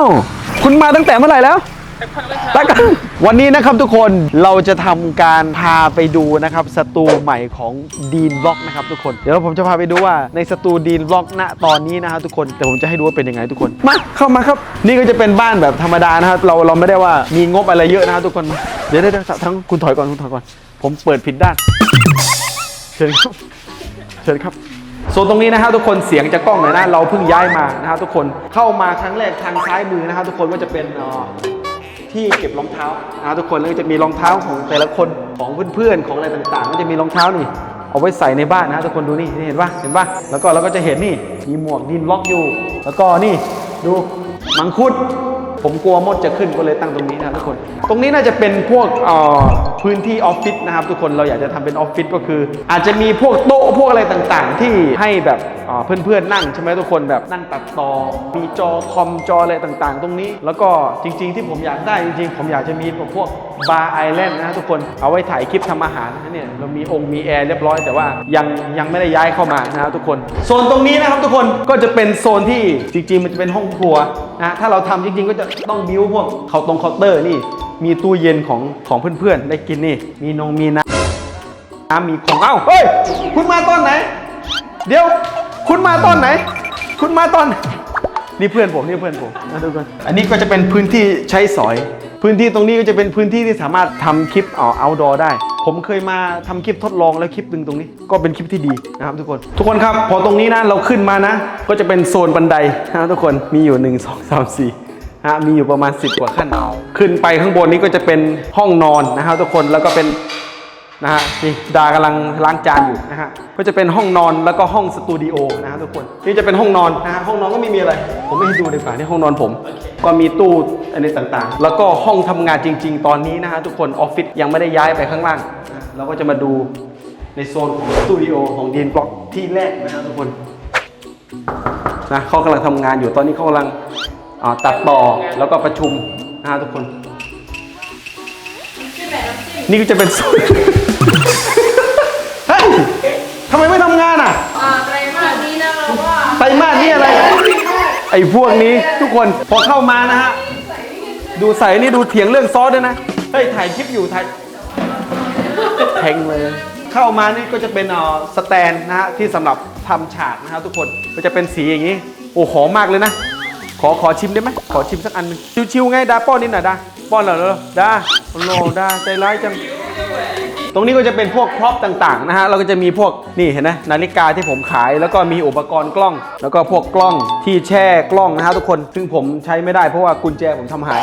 าวคุณมาตั้งแต่เมื่อไหร่แล้วตั้งแต่วันนี้นะครับทุกคนเราจะทำการพาไปดูนะครับสตูใหม่ของดีนบล็อกนะครับทุกคน เดี๋ยวผมจะพาไปดูว่าในสตูดีนบล็อกณตอนนี้นะครับทุกคนแต่ผมจะให้ดูว่าเป็นยังไงทุกคนมาเข้ามาครับ นี่ก็จะเป็นบ้านแบบธรรมดานะครับเราเราไม่ได้ว่ามีงบอะไรเยอะนะครับทุกคนมาเดี๋ยวเดี๋ยวเดี๋ยวทั้งคุณถอยก่อนคุณถอยก่อน ผมเปิดผิดด้าน เชิญครับ เชิญครับ โซนตรงนี้นะครับทุกคนเสียงจะกล้องหน่อยนะเราเพิ่งย้ายมานะครับทุกคนเข้ามาครั้งแรกทางซ้ายมือนะครับทุกคนก็จะเป็นเอ่อที่เก็บรองเท้านะครับทุกคนแล้วก็จะมีรองเท้าของแต่ละคนของเพื่อนๆของอะไรต่างๆ ก็จะมีรองเท้านี่เอาไว้ใส่ในบ้านนะทุกคนดูนี่นี่เห็นปะเห็นปะแล้วก็เราก็จะเห็นนี่มีหมวกดินล็อกอยู่ แล้วก็นี่ดูมังคุด ผมกลัวมดจะขึ้นก็เลยตั้งตรงนี้นะทุกคน ตรงนี้น่าจะเป็นพวกพื้นที่ออฟฟิศนะครับ ทุกคนเราอยากจะทำเป็นออฟฟิศก็คือ อาจจะมีพวกโต๊ะพวกอะไรต่างๆ ที่ให้แบบเพื่อนๆนั่งใช่ไหมทุกคนแบบนั่งตัดต่อ มีจอคอมจออะไรต่างๆ ตรงนี้ แล้วก็จริง ๆ ที่ผมอยากได้จริงๆ ผมอยากจะมีพวกบาร์ไอแลนด์นะทุกคนเอาไว้ถ่ายคลิปทำอาหารนะเนี่ยเรามีองค์มีแอร์เรียบร้อยแต่ว่ายังยังไม่ได้ย้ายเข้ามานะครับทุกคน โซนตรงนี้นะครับทุกคนก็จะเป็นโซนที่จริงๆ มันจะเป็นห้องครัว นะถ้าเราทำจริงๆ ก็จะต้องบิวพวกเคาน์ตรงเคาน์เตอร์นี่ มีตู้เย็นของของเพื่อนๆ ได้กินนี่ มีนงมีน้ำน้ำมีของเอ้าเฮ้ยคุณมาตอนไหน เดี๋ยวคุณมาตอนไหน คุณมาตอน นี่เพื่อนผมนี่เพื่อนผมนะทุกคนอันนี้ก็จะเป็นพื้นที่ใช้สอย พื้นที่ตรงนี้ก็จะเป็นพื้นที่ที่สามารถทำคลิปเอาเอาดอได้ ผมเคยมาทำคลิปทดลองแล้วคลิปหนึ่งตรงนี้ ก็เป็นคลิปที่ดีนะครับทุกคน ทุกคนครับ พอตรงนี้นะเราขึ้นมานะ ก็จะเป็นโซนบันไดนะทุกคนมีอยู่ 1 2 3 4ฮะมีอยู่ประมาณ 10 กว่าขั้น ขึ้นไปข้างบนนี้ก็จะเป็นห้องนอนนะครับทุกคนแล้วก็เป็นนะฮะนี่ดากำลังล้างจานอยู่นะฮะก็จะเป็นห้องนอนแล้วก็ห้องสตูดิโอนะฮะทุกคนนี่จะเป็นห้องนอนนะฮะห้องนอนก็ไม่มีอะไร ผมไม่ให้ดูดีกว่านี่ห้องนอนผม ก็มีตู้ อะไรต่างๆ แล้วก็ห้องทำงานจริง ๆ ตอนนี้นะฮะทุกคนออฟฟิศยังไม่ได้ย้ายไปข้างล่างนะเราก็จะมาดูในโซนของสตูดิโอของดีนบล็อกที่แรกนะฮะทุกคนนะเขากำลังทำงานอยู่ตอนนี้เขากำลังอ่าตัดต่อแล้วก็ประชุมนะฮะทุกคน นี่ก็จะเป็นโซนเฮ้ยทำไมไม่ทำงานอะอ่าไตรมาสนี้นะเราว่าไตรมาสนี่อะไร ไอ้พวกนี้ทุกคนพอเข้ามานะฮะ ดูใส่นี่ดูเถียงเรื่องซอสด้วยนะ เฮ้ย ถ่ายคลิปอยู่ถ่ายแทงเลย เข้ามานี่ก็จะเป็นเอ่อสแตนนะฮะที่สำหรับทำฉากนะฮะทุกคนก็จะเป็นสีอย่างนี้ โอ้หอมมากเลยนะ ขอขอชิมได้ไหมขอชิมสักอันหนึงชิวๆไงดาป้อนนิดหน่อยดาป้อนเหรอเหรอดาโอ้โหดาใจร้ายจัง ตรงนี้ก็จะเป็นพวกพร็อพต่างๆนะฮะ เราก็จะมีพวกนี่เห็นไหมนาฬิกาที่ผมขายแล้วก็มีอุปกรณ์กล้อง แล้วก็พวกกล้องที่แช่กล้องนะฮะทุกคน ซึ่งผมใช้ไม่ได้เพราะว่ากุญแจผมทำหาย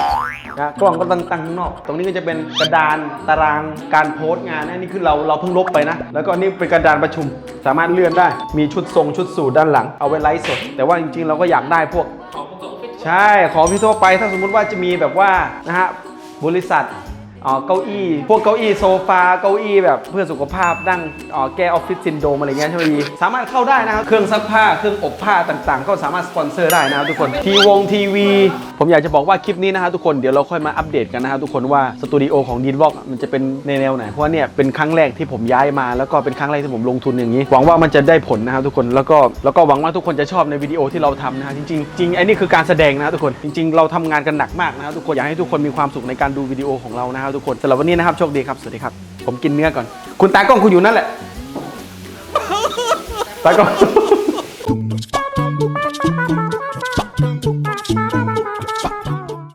นะกล้องก็ตั้งตั้งข้างนอก ตรงนี้ก็จะเป็นกระดานตารางการโพสต์งานนะนี่คือเราเราเพิ่งลบไปนะ แล้วก็นี่เป็นกระดานประชุม สามารถเลื่อนได้ มีชุดทรงชุดสูทด้านหลังเอาไว้ไลฟ์สด แต่ว่าจริงๆ เราก็อยากได้พวก ใช่ ของพี่ทั่วไปถ้าสมมุติว่าจะมีแบบว่านะฮะบริษัทเอ่อเก้าอี้ พวกเก้าอี้โซฟาเก้าอี้แบบเพื่อสุขภาพนั่งเอ่อแก้ออฟฟิศซินโดรมอะไรเงี้ยใช่ไหมพี่สามารถเข้าได้นะครับ เครื่องซักผ้าเครื่องอบผ้าต่างๆ ก็สามารถสปอนเซอร์ได้นะครับทุกคนทีวงทีวี ผมอยากจะบอกว่าคลิปนี้นะฮะทุกคนเดี๋ยวเราค่อยมาอัปเดตกันนะฮะทุกคนว่าสตูดิโอของดีนวอกมันจะเป็นในแนวไหนเพราะว่าเนี่ยเป็นครั้งแรกที่ผมย้ายมา แล้วก็เป็นครั้งแรกที่ผมลงทุนอย่างนี้ หวังว่ามันจะได้ผลนะครับทุกคนแล้วก็แล้วก็หวังว่าทุกคนจะชอบในวิดีโอที่เราทำนะฮะจริงๆจริงไอ้นี่คือการแสดงนะครับทุกคนจริง ๆ เราทำงานกันหนักมากนะครับทุกคนอยากให้ทุกคนมีความสุขในการดูวิดีโอของเรานะครับทุกคนสำหรับวันนี้นะครับโชคดีครับสวัสดีครับ ผมกินเนื้อก่อน คุณตากล้องคุณอยู่นั่นแหละตากล้อง